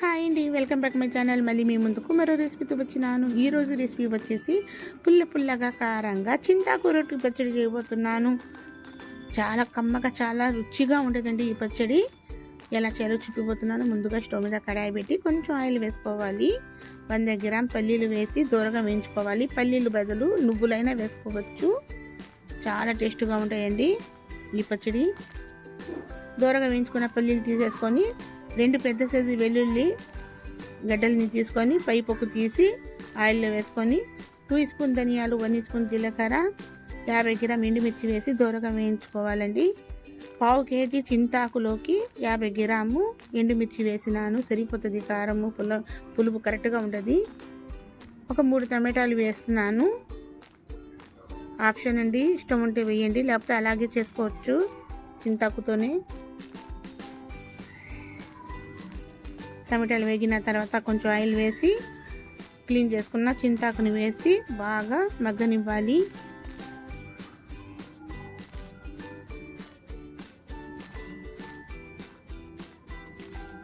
Hi అండి welcome back my channel. మళ్ళీ మీ ముందుకు మరో రెసిపీతో వచ్చినాను. ఈరోజు రెసిపీ వచ్చేసి పుల్ల పుల్లగా కారంగా చింతాకు రొట్టి పచ్చడి చేయబోతున్నాను. చాలా కమ్మగా చాలా రుచిగా ఉంటుందండి ఈ పచ్చడి. ఎలా చేయాలో చుట్టుపోతున్నాను ముందుగా స్టవ్ మీద కడాయి పెట్టి కొంచెం ఆయిల్ వేసుకోవాలి. వంద గ్రామ్ పల్లీలు వేసి దూరగా వేయించుకోవాలి. పల్లీలు బదులు నువ్వులైనా వేసుకోవచ్చు. చాలా టేస్ట్గా ఉంటాయండి ఈ పచ్చడి. దూరగా వేయించుకున్న పల్లీలు తీసేసుకొని రెండు పెద్ద సైజు వెల్లుల్లి గడ్డల్ని తీసుకొని పై పొక్కు తీసి ఆయిల్లో వేసుకొని టూ స్పూన్ ధనియాలు వన్ స్పూన్ జీలకర్ర యాభై గ్రామ్ ఎండుమిర్చి వేసి దూరగా వేయించుకోవాలండి. పావు కేజీ చింతాకులోకి యాభై గ్రాము ఎండుమిర్చి వేసినాను. సరిపోతుంది కారము పుల పులుపు కరెక్ట్గా ఉంటుంది ఒక మూడు టమాటాలు వేస్తున్నాను. ఆప్షన్ అండి ఇష్టం ఉంటే వేయండి లేకపోతే అలాగే చేసుకోవచ్చు చింతాకుతోనే. టమాటాలు వేగిన తర్వాత కొంచెం ఆయిల్ వేసి క్లీన్ చేసుకున్న చింతాకుని వేసి బాగా మగ్గనివ్వాలి.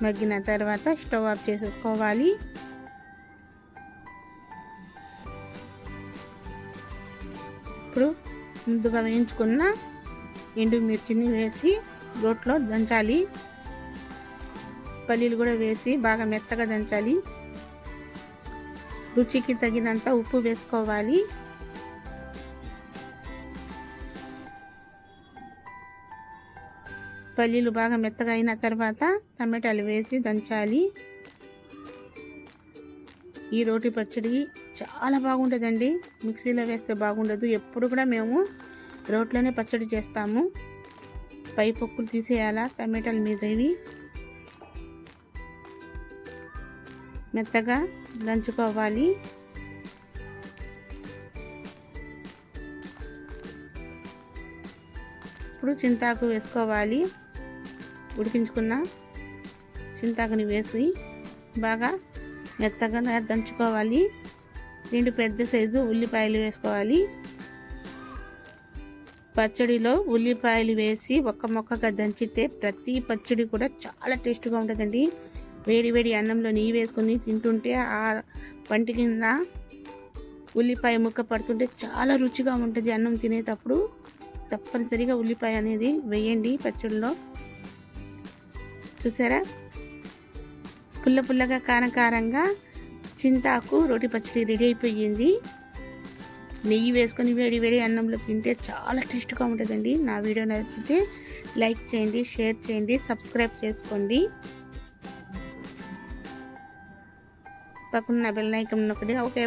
మగ్గిన తర్వాత స్టవ్ ఆఫ్ చేసేసుకోవాలి. ఇప్పుడు ముందుగా వేయించుకున్న ఎండుమిర్చిని వేసి రోట్లో దంచాలి. పల్లీలు కూడా వేసి బాగా మెత్తగా దంచాలి. రుచికి తగినంత ఉప్పు వేసుకోవాలి. పల్లీలు బాగా మెత్తగా అయిన తర్వాత టమాటాలు వేసి దంచాలి. ఈ రోటి పచ్చడి చాలా బాగుంటుందండి. మిక్సీలో వేస్తే బాగుండదు. ఎప్పుడు కూడా మేము రోట్లోనే పచ్చడి చేస్తాము. పై పొక్కులు తీసేయాలా టమాటాలు మీదవి? మెత్తగా దంచుకోవాలి. ఇప్పుడు చింతాకు వేసుకోవాలి. ఉడికించుకున్న చింతాకుని వేసి బాగా మెత్తగా దంచుకోవాలి. రెండు పెద్ద సైజు ఉల్లిపాయలు వేసుకోవాలి. పచ్చడిలో ఉల్లిపాయలు వేసి ఒక్క మొక్కగా దంచితే ప్రతి పచ్చడి కూడా చాలా టేస్ట్గా ఉంటుందండి. వేడి వేడి అన్నంలో నెయ్యి వేసుకొని తింటుంటే ఆ పంటి కింద ఉల్లిపాయ ముక్క పడుతుంటే చాలా రుచిగా ఉంటుంది అన్నం తినేటప్పుడు. తప్పనిసరిగా ఉల్లిపాయ అనేది వేయండి పచ్చడిలో చూసారా? పుల్ల పుల్లగా కారం కారంగా చింతాకు రోటి పచ్చడి రెడీ అయిపోయింది. నెయ్యి వేసుకొని వేడి వేడి అన్నంలో తింటే చాలా టేస్ట్గా ఉంటుందండి. నా వీడియో నచ్చితే లైక్ చేయండి షేర్ చేయండి సబ్స్క్రైబ్ చేసుకోండి. పక్కన బెల్ ఐకన్ నొక్కడి ఓకే